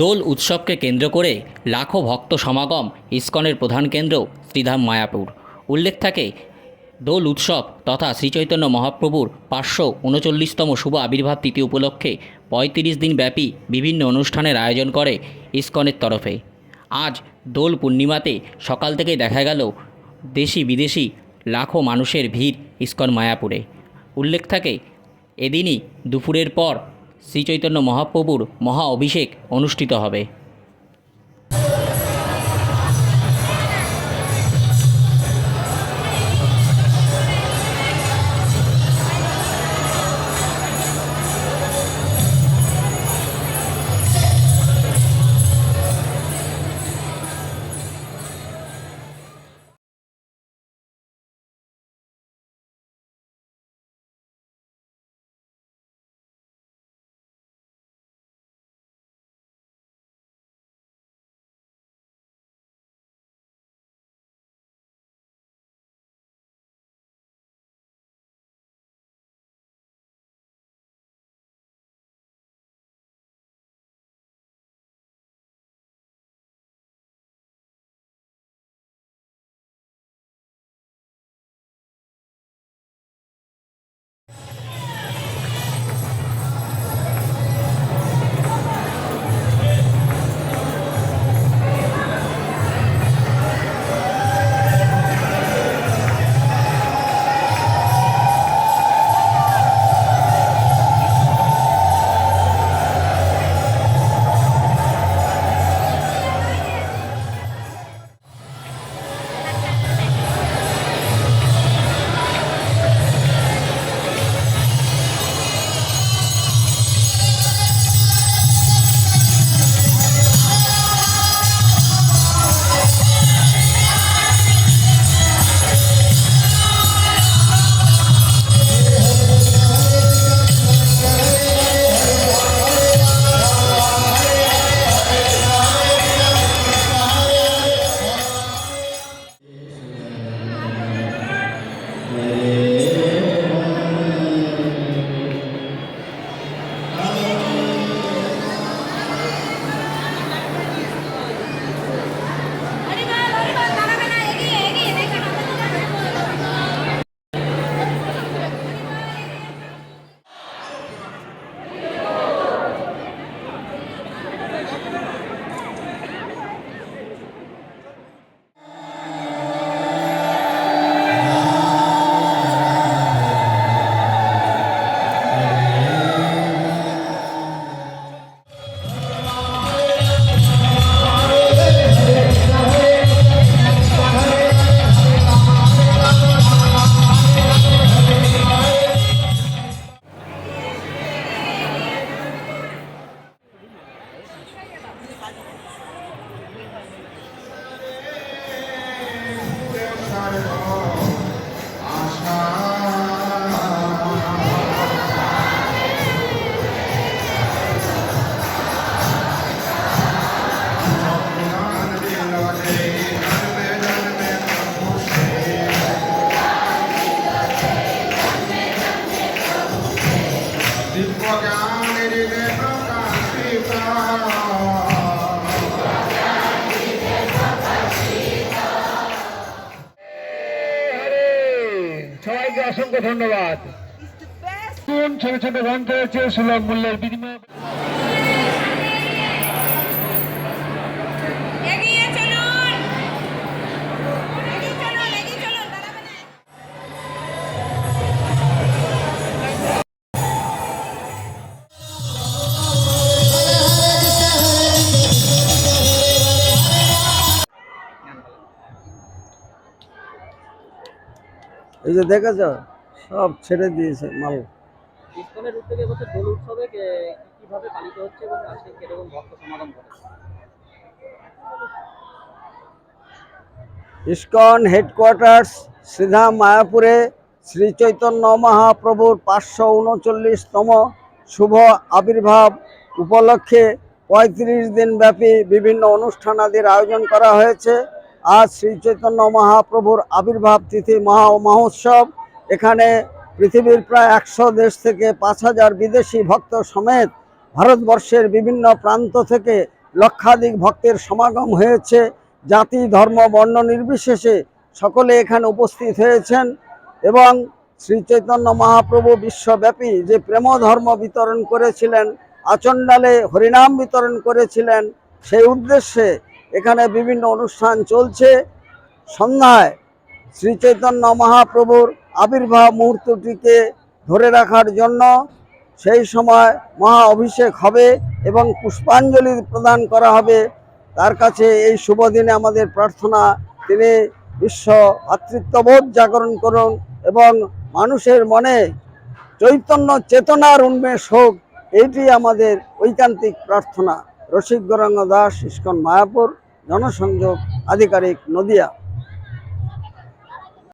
দোল উৎসবকে কেন্দ্র করে লাখো ভক্ত সমাগম ইস্কনের প্রধান কেন্দ্র শ্রীধাম মায়াপুর। উল্লেখ থাকে, দোল উৎসব তথা শ্রীচৈতন্য মহাপ্রভুর পাঁচশো উনচল্লিশতম শুভ আবির্ভাব তিথি উপলক্ষে পঁয়ত্রিশ দিন ব্যাপী বিভিন্ন অনুষ্ঠানের আয়োজন করে ইস্কনের তরফে। আজ দোল পূর্ণিমাতে সকাল থেকে দেখা গেল দেশি বিদেশি লাখো মানুষের ভিড় ইস্কন মায়াপুরে। উল্লেখ থাকে, এদিনই দুপুরের পর শ্রীচৈতন্য মহাপ্রভুর মহা অভিষেক অনুষ্ঠিত হবে। সবাইকে অসংখ্য ধন্যবাদ। কোন ছোট ছোট গ্রন্থ হচ্ছে সুলভ মূল্যের বিনিময়। এই যে দেখেছ সব ছেড়ে দিয়েছে মাল। ইসকনের উদ্যোগে এবছর দোল উৎসবে কীভাবে পালিত হচ্ছে এবং আজকে কীরকম ভক্ত সমাগম করে ইসকন হেডকোয়ার্টার্স শ্রীধাম মায়াপুরে শ্রী চৈতন্য মহাপ্রভুর পাঁচশো উনচল্লিশতম শুভ আবির্ভাব উপলক্ষে পঁয়ত্রিশ দিন ব্যাপী বিভিন্ন অনুষ্ঠানাদির আয়োজন করা হয়েছে। আজ শ্রী চৈতন্য মহাপ্রভুর আবির্ভাব তিথি মহা মহোৎসব। এখানে পৃথিবীর প্রায় একশো দেশ থেকে পাঁচ হাজার বিদেশি ভক্ত সমেত ভারতবর্ষের বিভিন্ন প্রান্ত থেকে লক্ষাধিক ভক্তের সমাগম হয়েছে। জাতি, ধর্ম, বর্ণ নির্বিশেষে সকলে এখানে উপস্থিত হয়েছেন এবং শ্রী চৈতন্য মহাপ্রভু বিশ্বব্যাপী যে প্রেম ধর্ম বিতরণ করেছিলেন, আচণ্ডালে হরিনাম বিতরণ করেছিলেন, সেই উদ্দেশ্যে এখানে বিভিন্ন অনুষ্ঠান চলছে। সন্ধ্যায় শ্রী চৈতন্য মহাপ্রভুর আবির্ভাব মুহূর্তটিকে ধরে রাখার জন্য সেই সময় মহা অভিষেক হবে এবং পুষ্পাঞ্জলি প্রদান করা হবে। তার কাছে এই শুভ দিনে আমাদের প্রার্থনা, তিনি বিশ্ব ভাতৃত্ববোধ জাগরণ করুন এবং মানুষের মনে চৈতন্য চেতনার উন্মেষ হোক, এইটি আমাদের ঐকান্তিক প্রার্থনা। রসিক গৌরাঙ্গ দাস, ইস্কন মায়াপুর। জনসংযোগ আধিকারিক নদিয়া।